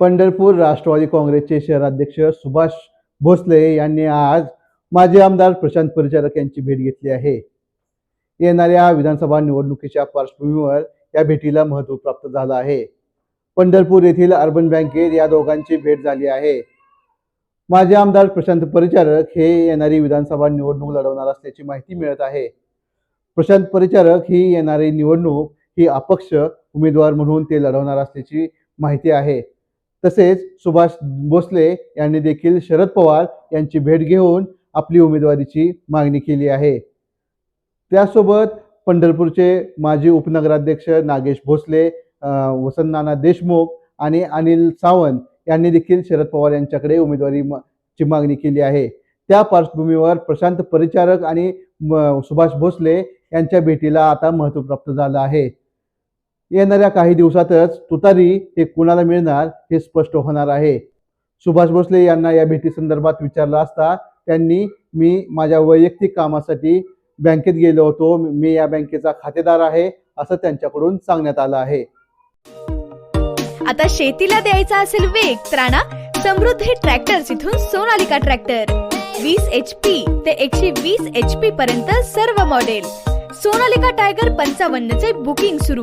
पंढरपूर राष्ट्रवादी काँग्रेसचे शहराध्यक्ष सुभाष भोसले यांनी आज माजी आमदार प्रशांत परिचारक यांची भेट घेतली आहे. येणाऱ्या विधानसभा निवडणुकीच्या पार्श्वभूमीवर या भेटीला महत्त्व प्राप्त झालं आहे. पंढरपूर येथील अर्बन बँकेत या दोघांची भेट झाली आहे. माजी आमदार प्रशांत परिचारक हे येणारी विधानसभा निवडणूक लढवणार असल्याची माहिती मिळत आहे. प्रशांत परिचारक ही येणारी निवडणूक ही अपक्ष उमेदवार म्हणून ते लढवणार असल्याची माहिती आहे. तसेच सुभाष भोसले यांनी देखील शरद पवार यांची भेट घेऊन आपली उमेदवारीची मागणी केली आहे. त्यासोबत पंढरपूरचे माजी उपनगराध्यक्ष नागेश भोसले वसंत नाना देशमुख आणि अनिल सावंत यांनी देखील शरद पवार यांच्याकडे उमेदवारी ची मागणी केली आहे. त्या पार्श्वभूमीवर प्रशांत परिचारक आणि म- सुभाष भोसले यांच्या भेटीला आता महत्त्व प्राप्त झालं आहे. येणाऱ्या काही दिवसातच तुतारी हे कुणाला मिळणार हे स्पष्ट होणार आहे. सुभाष भोसले यांना या भेटी संदर्भात विचारलं असता त्यांनी मी माझ्या वैयक्तिक कामासाठी बँकेत गेलो होतो. मी या बँकेचा खातेदार आहे असं त्यांच्याकडून सांगण्यात आलं आहे. आता शेतीला द्यायचा असेल वेग त्राणा समृद्धी ट्रॅक्टर्स इथून सोनालिका ट्रॅक्टर. वीस एच पी ते एकशे वीस एच पी पर्यंत सर्व मॉडेल. सोनालिका टायगर पंचावन्न चे बुकिंग सुरू.